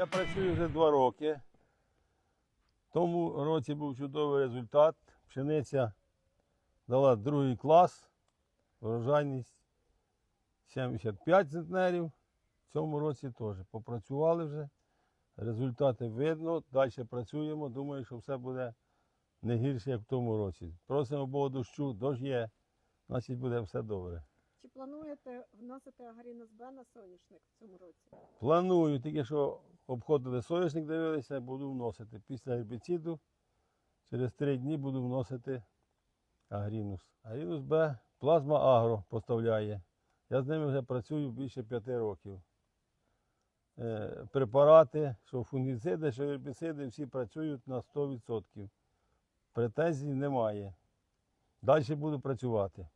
Я працюю вже два роки. В тому році був чудовий результат. Пшениця дала другий клас, врожайність 75 центнерів. В цьому році теж попрацювали вже. Результати видно, далі працюємо. Думаю, що все буде не гірше, як в тому році. Просимо Бога дощу, дощ є, значить буде все добре. Чи плануєте вносити агрінус Б на соняшник в цьому році? Планую, тільки що обходили соняшник, дивилися, буду вносити. Після гербіциду через три дні буду вносити агрінус. Агрінус Б плазма Агро поставляє. Я з ними вже працюю більше п'яти років. Е, Препарати, що фунгіциди, що гербіциди, всі працюють на 100%. Претензій немає. Далі буду працювати.